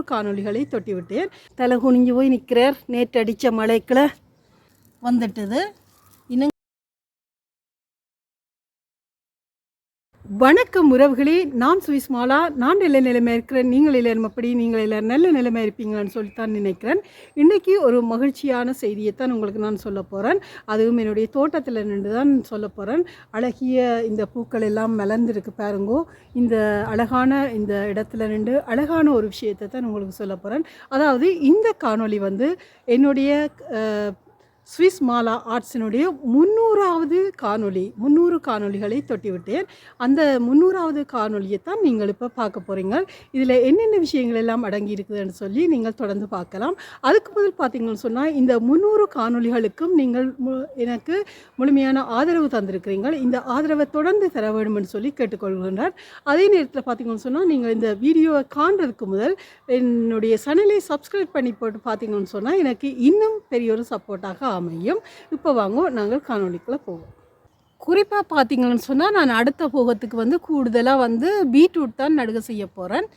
முந்நூறு காணொளிகளை தொட்டிவிட்டேன். தலை குனிஞ்சு போய் நிற்கிறார். நேற்று அடித்த மழைக்குள்ள வந்துட்டது. வணக்கம் உறவுகளே நான் சுவிஸ் மாலா நான் நல்ல நிலைமை இருக்கிறேன். நீங்கள் எல்லாரும் எப்படி? நீங்கள் எல்லாரும் நல்ல நிலைமை இருப்பீங்களான்னு சொல்லித்தான் நினைக்கிறேன். இன்றைக்கி ஒரு மகிழ்ச்சியான செய்தியை தான் உங்களுக்கு நான் சொல்ல போகிறேன் அதுவும் என்னுடைய தோட்டத்தில் நின்று தான் சொல்ல போகிறேன் அழகிய இந்த பூக்கள் எல்லாம் மலர்ந்துருக்கு பாருங்கோ. இந்த அழகான இந்த இடத்துல நின்று அழகான ஒரு விஷயத்தை தான் உங்களுக்கு சொல்ல போகிறேன் அதாவது இந்த காணொளி வந்து என்னுடைய ஸ்விஸ் மாலா ஆர்ட்ஸினுடைய முந்நூறாவது காணொளி முந்நூறு காணொளிகளை தொட்டிவிட்டேன். அந்த முந்நூறாவது காணொளியை தான் நீங்கள் இப்போ பார்க்க போகிறீங்க இதில் என்னென்ன விஷயங்கள் எல்லாம் அடங்கி இருக்குதுன்னு சொல்லி நீங்கள் தொடர்ந்து பார்க்கலாம். அதுக்கு முதல் பார்த்தீங்கன்னு சொன்னால் இந்த முந்நூறு காணொளிகளுக்கும் நீங்கள் மு- எனக்கு முழுமையான ஆதரவு தந்திருக்கிறீர்கள் இந்த ஆதரவை தொடர்ந்து தர வேண்டும்னு சொல்லி கேட்டுக்கொள்கின்றார். அதே நேரத்தில் பார்த்தீங்கன்னு சொன்னால் நீங்கள் இந்த வீடியோவை காண்றதுக்கு முதல் என்னுடைய சேனலை சப்ஸ்கிரைப் பண்ணி போட்டு பார்த்தீங்கன்னு சொன்னால் எனக்கு இன்னும் பெரிய ஒரு சப்போர்ட்டாக அமையும். இப்போ வாங்க நாங்கள் காணொளிக்குள்ளே போவோம். குறிப்பாக பார்த்தீங்கன்னு சொன்னால் நான் அடுத்த போகத்துக்கு வந்து கூடுதலாக வந்து பீட்ரூட் தான் நடுக செய்ய போகிறேன்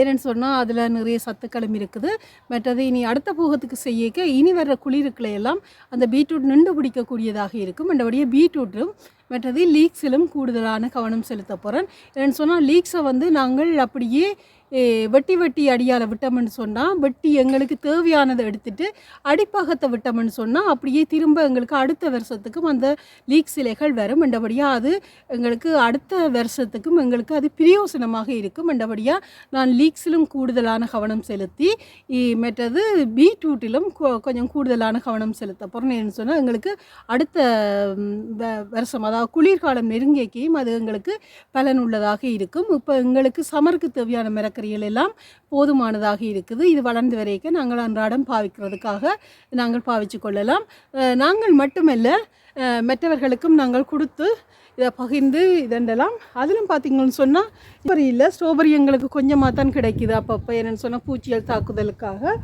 ஏன்னு சொன்னால் அதில் நிறைய சத்துக்களும் இருக்குது. மற்றது இனி அடுத்த போகத்துக்கு செய்யக்க இனி வர்ற குளிருக்களை எல்லாம் அந்த பீட்ரூட் நின்று பிடிக்கக்கூடியதாக இருக்கும். மற்றபடியே பீட்ரூட்டும் மற்றது லீக்ஸிலும் கூடுதலான கவனம் செலுத்த போகிறேன் ஏன்னு சொன்னால் லீக்ஸை வந்து நாங்கள் அப்படியே வெட்டி வெட்டி அடியால் விட்டோம்னு சொன்னால் வெட்டி எங்களுக்கு தேவையானதை எடுத்துட்டு அடிப்பாகத்தை விட்டோம்னு சொன்னால் அப்படியே திரும்ப எங்களுக்கு அடுத்த வருஷத்துக்கும் அந்த லீக் சிலைகள் வரும் என்றபடியாக அது எங்களுக்கு அடுத்த வருஷத்துக்கும் எங்களுக்கு அது பிரயோசனமாக இருக்கும் என்றபடியாக நான் லீக்ஸிலும் கூடுதலான கவனம் செலுத்தி மற்றது பீட்ரூட்டிலும் கொ- கொஞ்சம் கூடுதலான கவனம் செலுத்த போகிறேன் சொன்னால் எங்களுக்கு அடுத்த வருஷமாக தான் வருஷம் அதாவது குளிர்காலம் நெருங்கியக்கையும் அது எங்களுக்கு பலனுள்ளதாக இருக்கும். இப்போ எங்களுக்கு சமருக்கு தேவையான மரக்கறிகள் எல்லாம் போதுமானதாக இருக்குது. இது வளர்ந்து வரைக்கும் நாங்கள் அன்றாடம் பாவிக்கிறதுக்காக நாங்கள் பாவிச்சு கொள்ளலாம். நாங்கள் மட்டுமல்ல மற்றவர்களுக்கும் நாங்கள் கொடுத்து இதை பகிர்ந்து இதெண்டலாம். அதிலும் பார்த்தீங்கன்னு சொன்னால் ஸ்ட்ராபெரி இல்லை ஸ்ட்ராபெரி எங்களுக்கு கொஞ்சமாக தான் கிடைக்குது அப்பப்போ. என்னென்னு சொன்னால் பூச்சியல் தாக்குதலுக்காக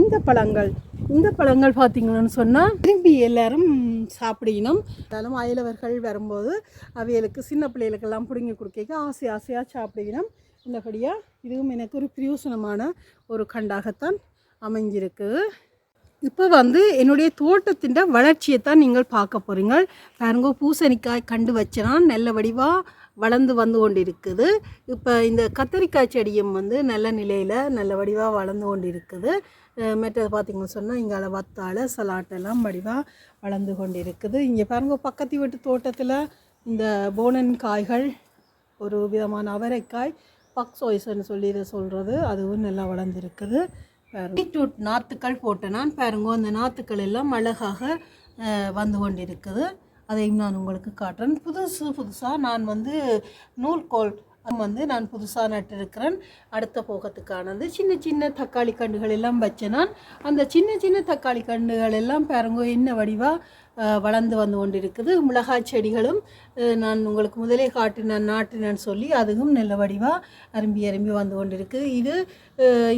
இந்த பழங்கள் இந்த பழங்கள் பார்த்தீங்கன்னு சொன்னால் திரும்பி எல்லாரும் சாப்பிடணும். இருந்தாலும் அயலவர்கள் வரும்போது அவைகளுக்கு சின்ன பிள்ளைகளுக்கெல்லாம் பிடுங்கி கொடுக்க ஆசை ஆசையாக சாப்பிடணும். இந்தபடியாக இதுவும் எனக்கு ஒரு பிரயோசனமான ஒரு கண்டாகத்தான் அமைஞ்சிருக்கு. இப்போ வந்து என்னுடைய தோட்டத்தின் வளர்ச்சியை தான் நீங்கள் பார்க்க போகிறீங்க பாருங்க பூசணிக்காய் கண்டு வச்சனா நல்ல வடிவாக வளர்ந்து வந்து கொண்டு இருக்குது இப்போ இந்த கத்தரிக்காய் செடியும் வந்து நல்ல நிலையில் நல்ல வடிவாக வளர்ந்து கொண்டு இருக்குது மற்றது பார்த்திங்கன்னு சொன்னால் இங்கே வத்தாழ சலாட்டெல்லாம் வடிவாக வளர்ந்து கொண்டு இருக்குது இங்கே பாருங்க பக்கத்து வீட்டு தோட்டத்தில் இந்த போனன் காய்கள் ஒரு விதமான அவரைக்காய் பக்ஸோய்ஸ்ன்னு சொல்லி இதை சொல்கிறது அதுவும் நல்லா வளர்ந்துருக்குது. பீட்ரூட் நாற்றுக்கள் போட்டேன் நான். பாருங்க அந்த நாற்றுக்கள் எல்லாம் அழகாக வந்து கொண்டிருக்குது. அதையும் நான் உங்களுக்கு காட்டுறேன். புதுசு புதுசாக நான் வந்து நூல்கோல் வந்து நான் புதுசாக நட்டிருக்கிறேன். அடுத்த போகத்துக்கானது சின்ன சின்ன தக்காளி கண்டுகள் எல்லாம் வச்சேன் நான் அந்த சின்ன சின்ன தக்காளி கண்டுகள் எல்லாம் பாருங்க என்ன வடிவாக வளர்ந்து வந்து கொண்டிருக்குது. மிளகாய் செடிகளும் நான் உங்களுக்கு முதலே காட்டினேன் நாட்டினேன்னு சொல்லி அதுவும் நல்ல வடிவாக அரும்பி அரும்பி வந்து கொண்டிருக்கு. இது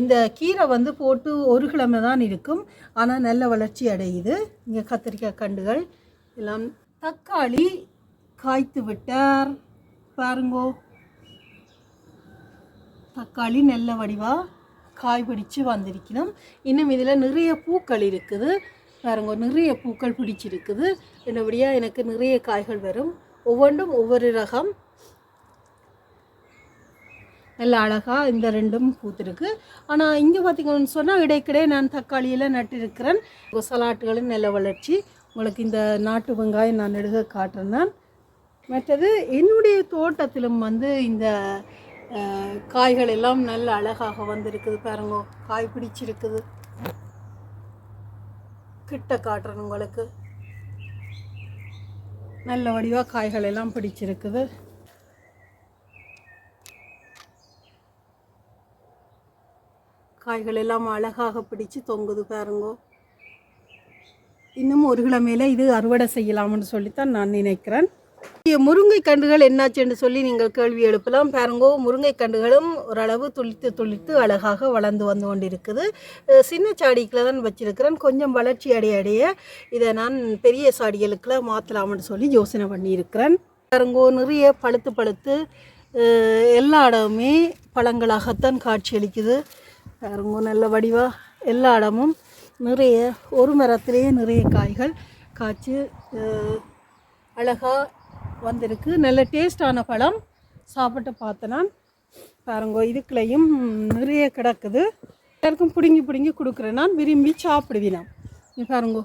இந்த கீரை வந்து போட்டு ஒரு கிழமை தான் இருக்கும். ஆனால் நல்ல வளர்ச்சி அடையுது. இங்கே கத்திரிக்காய் கண்டுகள் எல்லாம் தக்காளி காய்த்து விட்டார். பாருங்கோ. தக்காளி நல்ல வடிவாக காய் பிடிச்சு வந்திருக்கணும். இன்னும் இதில் நிறைய பூக்கள் இருக்குது. பாருங்க நிறைய பூக்கள் பிடிச்சிருக்குது. என்னபடியாக எனக்கு நிறைய காய்கள் வரும். ஒவ்வொன்றும் ஒவ்வொரு ரகம். நல்ல அழகாக இந்த ரெண்டும் பூத்திருக்கு. ஆனால் இங்கே பார்த்திங்கன்னு சொன்னால் இடைக்கிடையே நான் தக்காளியெல்லாம் நட்டிருக்கிறேன். சலாட்டுகளும் நல்ல வளர்ச்சி. உங்களுக்கு இந்த நாட்டு வெங்காயம் நான் எடுக்க காட்டுறேன் மற்றது என்னுடைய தோட்டத்திலும் வந்து இந்த காய்கள் எல்லாம் நல்ல அழகாக வந்திருக்குது பாருங்க. காய் பிடிச்சிருக்குது. கிட்ட காட்டுறேன் உங்களுக்கு. நல்ல வடிவாக காய்கள் எல்லாம் பிடிச்சிருக்குது. காய்கள் எல்லாம் அழகாக பிடிச்சு தொங்குது பாருங்கோ. இன்னும் ஒரு கிழமையில் இது அறுவடை செய்யலாம்னு சொல்லித்தான் நான் நினைக்கிறேன். இங்க முருங்கை கண்டுகள் என்னாச்சுன்னு சொல்லி நீங்கள் கேள்வி எழுப்பலாம். பாருங்கோ முருங்கை கண்டுகளும் ஓரளவு துளித்து துளித்து அழகாக வளர்ந்து வந்து கொண்டிருக்குது. சின்ன சாடிக்கில் தான் வச்சிருக்கிறேன். கொஞ்சம் வளர்ச்சி அடைய அடைய இதை நான் பெரிய சாடிகளுக்குள்ள மாற்றலாம்னு சொல்லி யோசனை பண்ணியிருக்கிறேன். பாருங்கோ நிறைய பழுத்து பழுத்து எல்லா இடமுமே பழங்களாகத்தான் காட்சியளிக்குது பாருங்க நல்ல வடிவாக எல்லா இடமும் நிறைய ஒரு மரத்திலேயே நிறைய காய்கள் காய்ச்சி அழகாக வந்திருக்கு. நல்ல டேஸ்டான பழம். சாப்பிட்டு பார்த்தேன் நான். பாருங்க இதுக்குள்ளேயும் நிறைய கிடக்குது. எல்லாருக்கும் பிடுங்கி பிடுங்கி கொடுக்குறேன் நான். விரும்பி சாப்பிடுவினான் பாருங்கோ.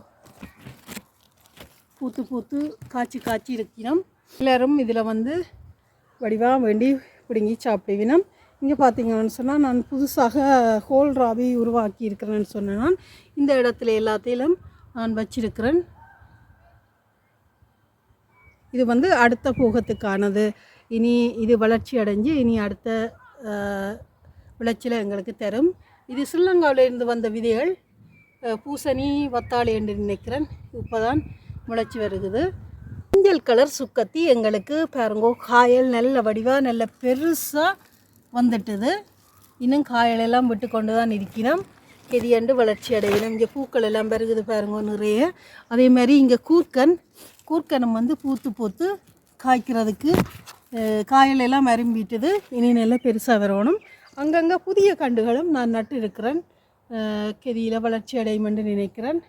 பூத்து பூத்து காய்ச்சி காய்ச்சி இருக்கிறோம். எல்லோரும் இதில் வந்து வடிவாக வேண்டி பிடுங்கி சாப்பிடுவினம் இங்கே பார்த்தீங்கன்னு சொன்னால் நான் புதுசாக ஹோல் ராபி உருவாக்கி இருக்கிறேன்னு சொன்னேன் நான். இந்த இடத்துல எல்லாத்தையும் நான் வச்சிருக்கிறேன். இது வந்து அடுத்த போகத்துக்கானது. இனி இது வளர்ச்சி அடைஞ்சு இனி அடுத்த விளைச்சலை எங்களுக்கு தரும். இது ஸ்ரீலங்காவிலிருந்து வந்த விதைகள் பூசணி வத்தாளி என்று நினைக்கிறேன். இப்போ தான் முளைச்சி வருகுது. மஞ்சள் கலர் சுக்கத்தி எங்களுக்கு பாருங்கோ காயல் நல்ல வடிவாக நல்ல பெருசாக வந்துட்டுது. இன்னும் காயலெல்லாம் விட்டு கொண்டு தான் இருக்கிறோம் கெதியாண்டு வளர்ச்சி அடையணும். இங்கே பூக்கள் எல்லாம் பெருகுது பாருங்கோ நிறைய. அதே மாதிரி இங்கே கூர்க்கன் கூர்க்கனம் வந்து பூத்து பூத்து காய்க்கிறதுக்கு காயிலெல்லாம் காயல் இனி நல்லா பெருசாக வரணும். அங்கங்கே புதிய கண்டுகளும் நான் நட்டு இருக்கிறேன் கெதியில் வளர்ச்சி அடையும் என்று நினைக்கிறேன்.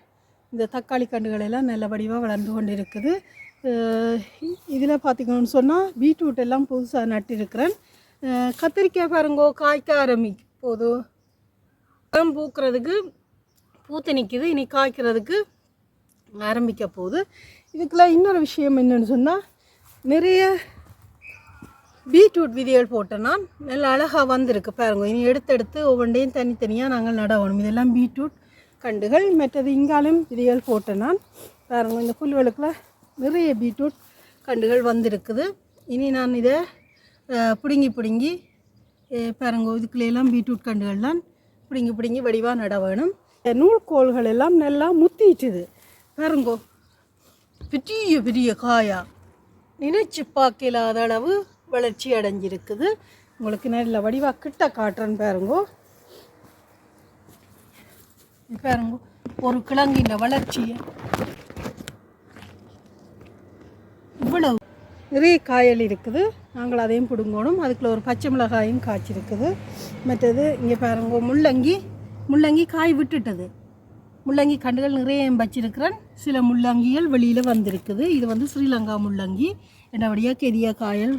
இந்த தக்காளி கண்டுகளெல்லாம் நல்ல வடிவாக வளர்ந்து கொண்டு இருக்குது இதில் பார்த்திங்கன்னு சொன்னால் பீட்ரூட் எல்லாம் புதுசாக நட்டிருக்கிறேன். கத்திரிக்காய் பாருங்கோ காய்க்க ஆரம்பிக்க போதும் பழம் பூக்கிறதுக்கு பூத்து நிற்கிது இனி காய்க்கிறதுக்கு ஆரம்பிக்க போகுது இதுக்கெல்லாம் இன்னொரு விஷயம் என்னென்னு சொன்னால் நிறைய பீட்ரூட் விதைகள் போட்டேன் நான். நல்லா அழகாக வந்திருக்கு பாருங்க. இனி எடுத்து எடுத்து ஒவ்வொன்றையும் தனித்தனியாக நாங்கள் நடவணும். இதெல்லாம் பீட்ரூட் கண்டுகள் மற்றது இங்காலும் விதைகள் போட்டேன் நான். பாருங்க இந்த புல்வெளுக்கில் நிறைய பீட்ரூட் கண்டுகள் வந்திருக்குது. இனி நான் இதை பிடுங்கி பிடுங்கி பாருங்க இதுக்குள்ளெல்லாம் பீட்ரூட் கண்டுகள்லாம் பிடுங்கி பிடுங்கி வடிவாக நட வேணும் இந்த எல்லாம் நல்லா முத்திட்டுது. பாருங்கோ பெரிய பெரிய காயா. நினைச்சு பார்க்கலாத அளவு வளர்ச்சி அடைஞ்சிருக்குது. உங்களுக்கு நல்ல வடிவா கிட்ட காட்டுறேன்னு பாருங்கோ. இது பாருங்க ஒரு கிழங்கின் வளர்ச்சியை. இவ்வளவு நிறைய காயல் இருக்குது. நாங்கள் அதையும் பிடுங்கணும். அதுக்குள்ள ஒரு பச்சை மிளகாயும் காய்ச்சிருக்குது. மற்றது இங்கே பாருங்க முள்ளங்கி முள்ளங்கி காய் விட்டுட்டது. முள்ளங்கி கண்டுகள் நிறைய வச்சிருக்கிறேன். சில முள்ளங்கிகள் வெளியில் வந்திருக்குது. இது வந்து ஸ்ரீலங்கா முள்ளங்கி. என்னபடியாக கெதியா காயல்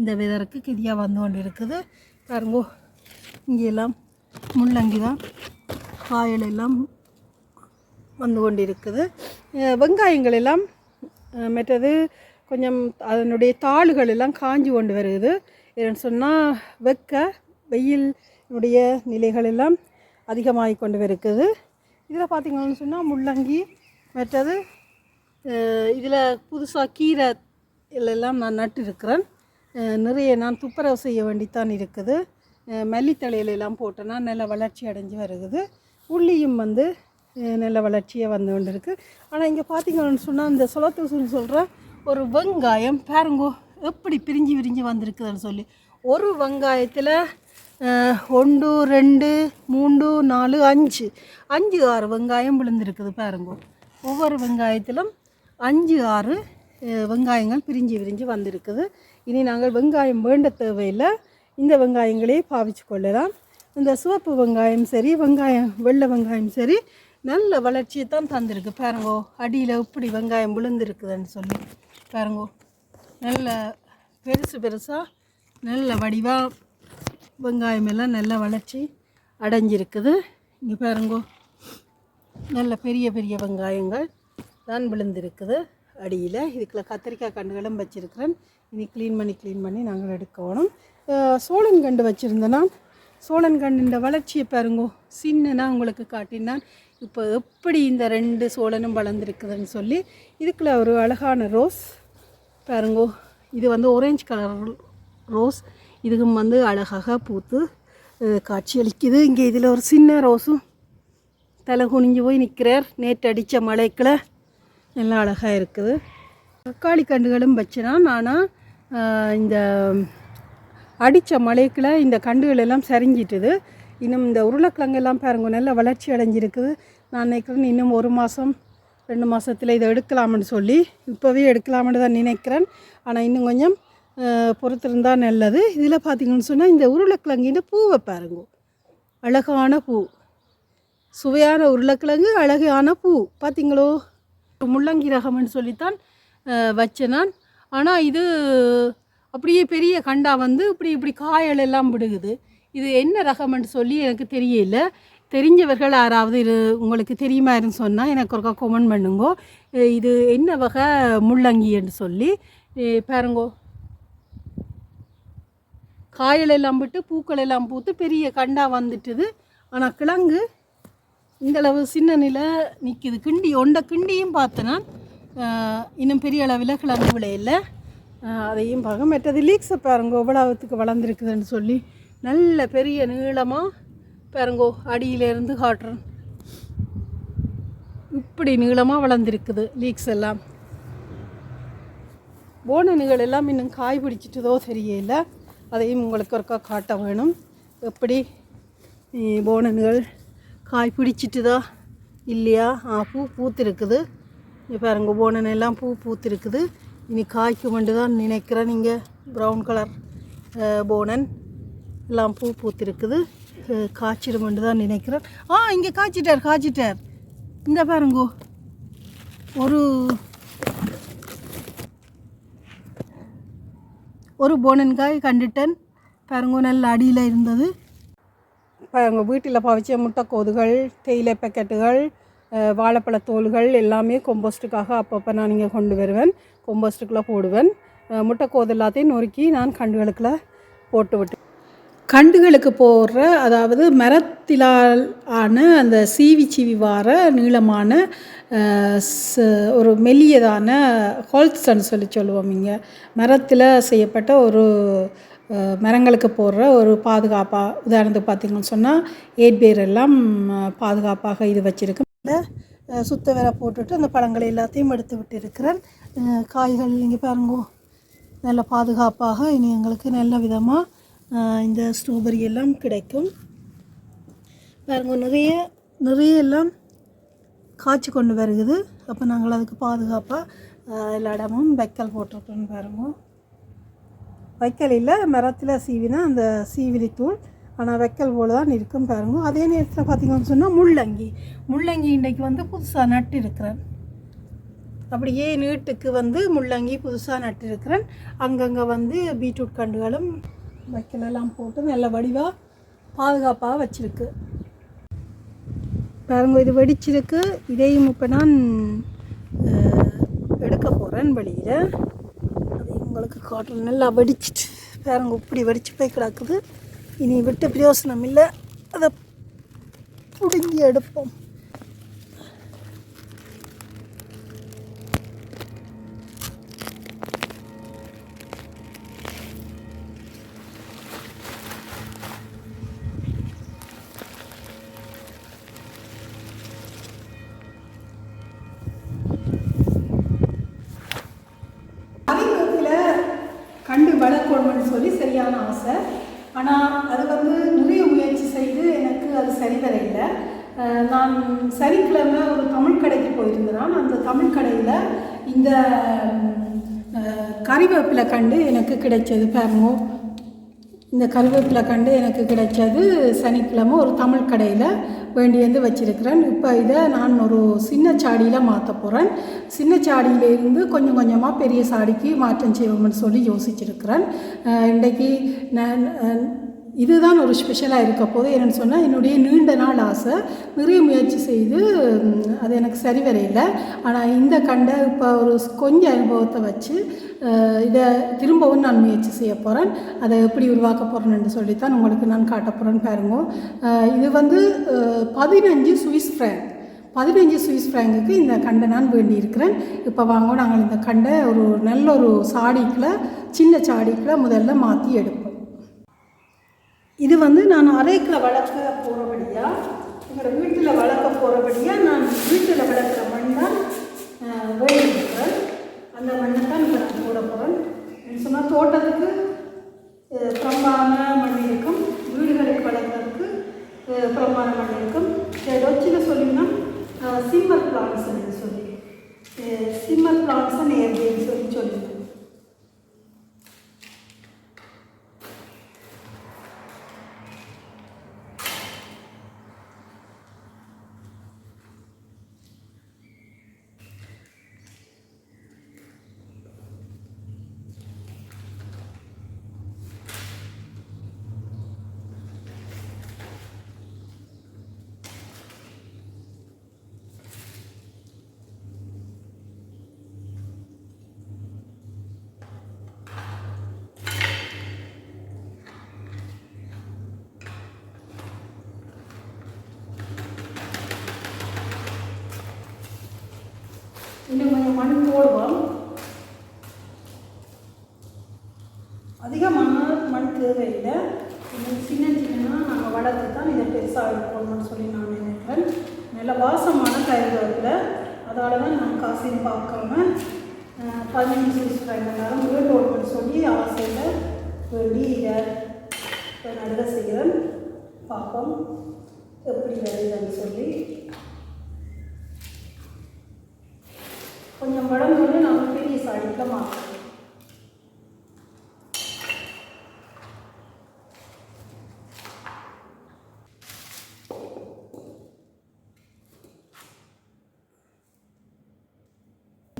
இந்த விதருக்கு கெதியா வந்து கொண்டு இருக்குது பாருங்கோ இங்கே எல்லாம் முள்ளங்கி தான் காயல் எல்லாம் வந்து கொண்டு இருக்குது வெங்காயங்கள் எல்லாம் மற்றது கொஞ்சம் அதனுடைய தாளுகள் எல்லாம் காஞ்சி கொண்டு வருது. ஏன்னு சொன்னால் வெக்க வெயிலுடைய நிலைகள் எல்லாம் அதிகமாகி கொண்டு வருக்குது இதில் பார்த்திங்கன்னு சொன்னால் முள்ளங்கி மற்றது இதில் புதுசாக கீரை எல்லாம் நான் நட்டிருக்கிறேன். நிறைய நான் துப்புரவு செய்ய வேண்டித்தான் இருக்குது. மல்லித்தலையிலெல்லாம் மல்லித்தழையில போட்டேன்னா நல்ல வளர்ச்சி அடைஞ்சு வருகுது. உள்ளியும் வந்து நல்ல வளர்ச்சியாக வந்து கொண்டு இருக்குது ஆனால் இங்கே பார்த்திங்கன்னு சொன்னால் இந்த சொலத்தூசுன்னு சொல்கிற ஒரு வெங்காயம் பாருங்கோ எப்படி பிரிஞ்சு விரிஞ்சு வந்திருக்குதுன்னு சொல்லி. ஒரு வெங்காயத்தில் ஒன்று ரெண்டு மூன்று நாலு அஞ்சு. அஞ்சு ஆறு வெங்காயம் விழுந்திருக்குது பாருங்கோ. ஒவ்வொரு வெங்காயத்திலும் அஞ்சு ஆறு வெங்காயங்கள் பிரிஞ்சு விரிஞ்சு வந்திருக்குது. இனி நாங்கள் வெங்காயம் வேண்ட தேவையில்லை. இந்த வெங்காயங்களே பாவிச்சு கொள்ளலாம். இந்த சிவப்பு வெங்காயம் சரி வெங்காயம் வெள்ளை வெங்காயம் சரி நல்ல வளர்ச்சியை தான் தந்திருக்கு பாருங்கோ. அடியில் இப்படி வெங்காயம் விழுந்திருக்குதுன்னு சொல்லி பாருங்கோ. நல்ல பெருசு பெருசாக நல்ல வடிவாக வெங்காயம் எல்லாம் நல்ல வளர்ச்சி அடைஞ்சிருக்குது. இங்கே பாருங்கோ. நல்ல பெரிய பெரிய வெங்காயங்கள் தான் விழுந்திருக்குது. அடியில் இதுக்குள்ள கத்திரிக்காய் கண்டுகளும் வச்சுருக்கிறேன். இனி க்ளீன் பண்ணி க்ளீன் பண்ணி நாங்கள் எடுக்கணும். சோழன் கண்டு வச்சுருந்தேன்னா சோளன் கண்டுன்ற வளர்ச்சியை பாருங்கோ. சின்னனா உங்களுக்கு காட்டினான் இப்போ எப்படி இந்த ரெண்டு சோழனும் வளர்ந்துருக்குதுன்னு சொல்லி இதுக்குள்ள ஒரு அழகான ரோஸ் பாருங்கோ. இது வந்து ஒரேஞ்ச் கலர் ரோஸ். இதுக்கும் வந்து அழகாக பூத்து காட்சியளிக்குது. இங்கே இதில் ஒரு சின்ன ரோஸும் தலை குனிஞ்சு போய் நிற்கிறார். நேற்று அடித்த மலைக்கில் நல்லா அழகாக இருக்குது. தக்காளி கண்டுகளும் வச்சுனா நானாக இந்த அடித்த மலைக்கில் இந்த கண்டுகள் எல்லாம் சரிஞ்சிட்டுது. இன்னும் இந்த உருளைக்கிழங்கெல்லாம் பாருங்க நல்ல வளர்ச்சி அடைஞ்சிருக்குது. நான் நினைக்கிறேன் இன்னும் ஒரு மாதம் ரெண்டு மாதத்தில் இதை எடுக்கலாம்னு சொல்லி இப்போவே எடுக்கலாம்னு தான் நினைக்கிறேன். ஆனால் இன்னும் கொஞ்சம் பொறுத்திருந்தால் நல்லது. இதில் பார்த்தீங்கன்னு சொன்னால் இந்த உருளைக்கிழங்கின்னு பூவை பாருங்க. அழகான பூ. சுவையான உருளைக்கிழங்கு அழகான பூ. பார்த்தீங்களோ? முள்ளங்கி ரகம்னு சொல்லித்தான் வச்சேன் நான். ஆனால் இது அப்படியே பெரிய கண்டா வந்து இப்படி இப்படி காயல் எல்லாம் விடுகுது. இது என்ன ரகம்னு சொல்லி எனக்கு தெரியல. தெரிஞ்சவர்கள் யாராவது இது உங்களுக்கு தெரியுமா இருன்னு சொன்னால் எனக்கு ஒருக்கா கொமெண்ட் பண்ணுங்கோ. இது என்ன வகை முள்ளங்கின்னு சொல்லி பாருங்கோ. காயல் எல்லாம் விட்டு பூக்கள் எல்லாம் பூத்து பெரிய கண்டாக வந்துட்டுது. ஆனால் கிழங்கு இந்தளவு சின்ன நிலை நிற்கிது கிண்டி ஒண்ட கிண்டியும் பார்த்தனா இன்னும் பெரிய அளவில் கிழங்கு விளையில அதையும் பார்க்க மற்றது லீக்ஸை பாருங்கோ எவ்வளவுத்துக்கு வளர்ந்துருக்குதுன்னு சொல்லி. நல்ல பெரிய நீளமாக பாருங்கோ அடியிலேருந்து காட்டுறேன் இப்படி நீளமாக வளர்ந்துருக்குது லீக்ஸ் எல்லாம். போனனுகள் எல்லாம் இன்னும் காய் பிடிச்சிட்டதோ தெரியல. அதையும் உங்களுக்கு ஒருக்கா காட்ட வேணும். எப்படி? போனனுகள் காய் பிடிச்சிட்டுதா? இல்லையா? ஆ பூ பூத்திருக்குது. இங்கே பாருங்க போனன் எல்லாம் பூ பூத்திருக்குது. இனி காய்க்கு மட்டும் தான் நினைக்கிறேன் நீங்கள் ப்ரௌன் கலர் போனன். எல்லாம் பூ பூத்திருக்குது. அஹ், காய்ச்சிடும் மட்டும் தான் நினைக்கிறேன். ஆ இங்கே காய்ச்சிட்டார் காய்ச்சிட்டார். இந்த பாருங்கோ ஒரு ஒரு போனன்காய் கண்டுட்டேன். பாருங்க நல்ல அடியில் இருந்தது. பாருங்க வீட்டில் பவிச்ச முட்டைக்கோதுகள் தேயிலை பேக்கெட்டுகள் வாழைப்பழ தோல்கள் எல்லாமே கொம்போஸ்ட்டுக்காக அப்பப்போ நான் இங்கே கொண்டு வருவேன். கொம்போஸ்ட்டுக்குள்ளே போடுவேன். முட்டைக்கோது எல்லாத்தையும் நொறுக்கி நான் கண்டுகளுக்குள்ள போட்டு விட்டு கண்டுகளுக்கு போடுற அதாவது மரத்திலால் ஆன அந்த சீவி சீவி வார நீளமான ச- ஒரு மெல்லியதான ஹோல்ஸ்டன்னு சொல்லி சொல்லுவோம் இங்கே. மரத்தில் செய்யப்பட்ட ஒரு மரங்களுக்கு போடுற ஒரு பாதுகாப்பாக உதாரணத்துக்கு பார்த்தீங்கன்னு சொன்னால் ஏட்பேர் எல்லாம் பாதுகாப்பாக இது வச்சுருக்கு. சுத்த வேற போட்டுட்டு அந்த பழங்களை எல்லாத்தையும் எடுத்து விட்டு இருக்கிறேன் காய்கள் இங்கே பாருங்க நல்ல பாதுகாப்பாக இனி எங்களுக்கு நல்ல விதமாக இந்த ஸ்ட்ராபெரி எல்லாம் கிடைக்கும். பாருங்க நிறைய நிறைய எல்லாம் காய்ச்சி கொண்டு வருகுது அப்போ நாங்கள் அதுக்கு பாதுகாப்பாக எல்லா இடமும் வைக்கல் போட்டிருக்கோன்னு பாருங்க. வைக்கல் இல்லை மரத்தில் சீவினா அந்த சீவிலி தூள். ஆனால் வைக்கல் போல தான் இருக்கும் பாருங்க. அதே நேரத்தில் பார்த்தீங்கன்னு சொன்னால் முள்ளங்கி. முள்ளங்கி இன்றைக்கு வந்து புதுசாக நட்டு இருக்கிறேன் அப்படியே நீட்டுக்கு வந்து முள்ளங்கி புதுசாக நட்டிருக்கிறேன். அங்கங்கே வந்து பீட்ரூட் கண்டுகளும் வைக்கலெல்லாம் போட்டு நல்ல வடிவாக பாதுகாப்பாக வச்சுருக்கு. பாருங்க இது வெடிச்சிருக்கு. இதையும் இப்போ நான் எடுக்க போகிறேன் வெளியில். அது உங்களுக்கு காட்டுறேன் நல்லா வெடிச்சிட்டு பாருங்க இப்படி வெடிச்சு போய் கிடக்குது. இனி விட்டு பிரயோசனம் இல்லை. அதை பிடுங்கி எடுப்போம். சரிவர இல்லை சரி நான் சனிக்கிழமை ஒரு தமிழ் கடைக்கு போயிருந்தேன். அந்த தமிழ் கடையில் இந்த கறிவேப்பிலை கண்டு எனக்கு கிடைச்சது பாருங்க இந்த கருவேப்பிலை கண்டு எனக்கு கிடைச்சது சனிக்கிழமை ஒரு தமிழ் கடையில் வேண்டியது வச்சுருக்கிறேன். இப்போ இதை நான் ஒரு சின்ன சாடியில் மாற்ற போகிறேன் சின்ன சாடியிலேருந்து கொஞ்சம் கொஞ்சமாக பெரிய சாடிக்கு மாற்றம் செய்வோம்னு சொல்லி யோசிச்சிருக்கிறேன். இன்றைக்கி நான் இதுதான் ஒரு ஸ்பெஷலாக இருக்க போது என்னென்னு சொன்னால் என்னுடைய நீண்ட நாள் ஆசை. நிறைய முயற்சி செய்து அது எனக்கு சரி வரையில ஆனால் இந்த கண்டை இப்போ ஒரு கொஞ்சம் அனுபவத்தை வச்சு இதை திரும்பவும் நான் முயற்சி செய்ய போகிறேன் அதை எப்படி உருவாக்க போகிறேன்னு சொல்லித்தான் உங்களுக்கு நான் காட்ட போகிறேன்னு பாருங்க. இது வந்து பதினஞ்சு சுவிஸ் ஃப்ரேங்க் பதினஞ்சு சுவிஸ் ஃப்ராங்குக்கு இந்த கண்டை நான் வேண்டியிருக்கிறேன். இப்போ வாங்க நாங்கள் இந்த கண்டை ஒரு நல்ல ஒரு சாடிக்குள்ள சின்ன சாடிக்குள்ள முதல்ல மாற்றி எடுப்போம். இது வந்து நான் அரைக்கில் வளர்க்க போகிறபடியாக எங்களோட வீட்டில் வளர்க்க போகிறபடியாக நான் வீட்டில் வளர்க்குற மண் தான் வேண்டியிருக்கிறேன் அந்த மண்ணை தான் இப்போ நான் போட போகிறேன் சொன்னால் தோட்டத்துக்கு அஹ், மண் இருக்கும். வீடுகளுக்கு வளர்க்குறதுக்கு அஹ், மண் இருக்கும். டொச்சில் சொல்லிங்கன்னா சிம்மர் பிளான்ஸ் சொல்லி. சிம்மர் பிளான்ஸ் நேர்வேன்னு சொல்லி சொல்லி இன்னும் கொஞ்சம் மண் போடுவோம் அதிக மண் மண் தேவையில்லை இன்னும் சின்ன சின்னனா நாங்கள் வளர்த்து தான் இதை பெருசாக இருக்கணும்னு சொல்லி நான் நினைக்கிறேன். நல்ல வாசமான கருவேப்பிலை அதோட தான் நான் காசையும் பார்க்காம பதினஞ்சு நிமிஷம் ரெண்டு நேரம் வீட்டோடு சொல்லி ஆசையில் வேண்டி இதை இப்போ நடுக செய்கிறேன் பார்ப்போம். எப்படி வருதுன்னு சொல்லி. கொஞ்சம் வளர்ந்தோடனே நம்ம பெரிய சாடிக்க மாட்டோம்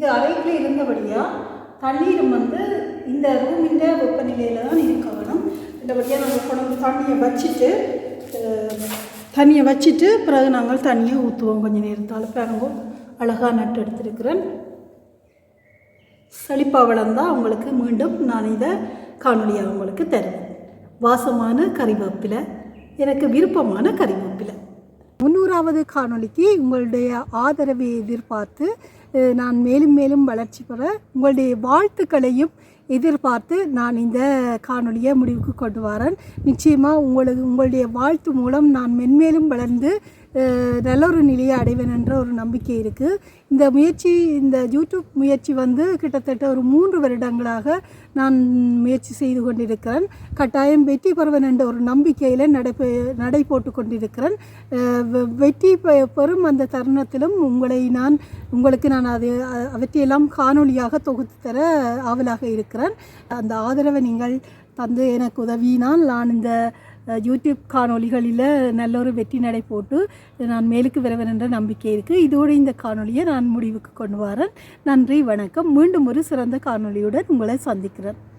இது அறைக்குள்ளே இருந்தபடியாக தண்ணீரும் வந்து இந்த ரூமின் வெப்பநிலையில் தான் இருக்க வேணும். இந்தபடியாக நாங்கள் கொண்டு தண்ணியை வச்சுட்டு தண்ணியை வச்சுட்டு பிறகு நாங்கள் தண்ணியை ஊற்றுவோம் கொஞ்சம் நேரத்தால் பாருங்க. அழகாக நட்டு எடுத்திருக்கிறேன். செழிப்பாக வளர்ந்தால் உங்களுக்கு மீண்டும் நான் இதை காணொலியாக உங்களுக்கு தருவேன். வாசமான கறிவேப்பிலை. எனக்கு விருப்பமான கறிவேப்பிலை. முந்நூறாவது காணொளிக்கு உங்களுடைய ஆதரவை எதிர்பார்த்து நான் மேலும் மேலும் வளர்ச்சி பெற உங்களுடைய வாழ்த்துக்களையும் எதிர்பார்த்து நான் இந்த காணொலியை முடிவுக்கு கொண்டு வரேன். நிச்சயமாக உங்களுக்கு உங்களுடைய வாழ்த்து மூலம் நான் மென்மேலும் வளர்ந்து நல்ல ஒரு நிலையை அடைவேன் என்ற ஒரு நம்பிக்கை இருக்குது இந்த முயற்சி இந்த யூடியூப் முயற்சி வந்து கிட்டத்தட்ட ஒரு மூன்று வருடங்களாக நான் முயற்சி செய்து கொண்டிருக்கிறேன். கட்டாயம் வெற்றி பெறுவேன் என்ற ஒரு நம்பிக்கையில் நடை நடை போட்டு கொண்டிருக்கிறேன். வெ- வெற்றி பெ- பெறும் அந்த தருணத்திலும் உங்களை நான் உங்களுக்கு நான் அது அவற்றையெல்லாம் காணொளியாக தொகுத்து தர ஆவலாக இருக்கிறேன். அந்த ஆதரவை நீங்கள் தந்து எனக்கு உதவினால் நான் இந்த யூடியூப் காணொளிகளில் நல்ல ஒரு வெற்றி நடை போட்டு நான் மேலுக்கு வருவேன் என்ற நம்பிக்கை இருக்குது இதோடு இந்த காணொளியை நான் முடிவுக்கு கொண்டு வரேன். நன்றி வணக்கம். மீண்டும் ஒரு சிறந்த காணொளியுடன் உங்களை சந்திக்கிறேன்.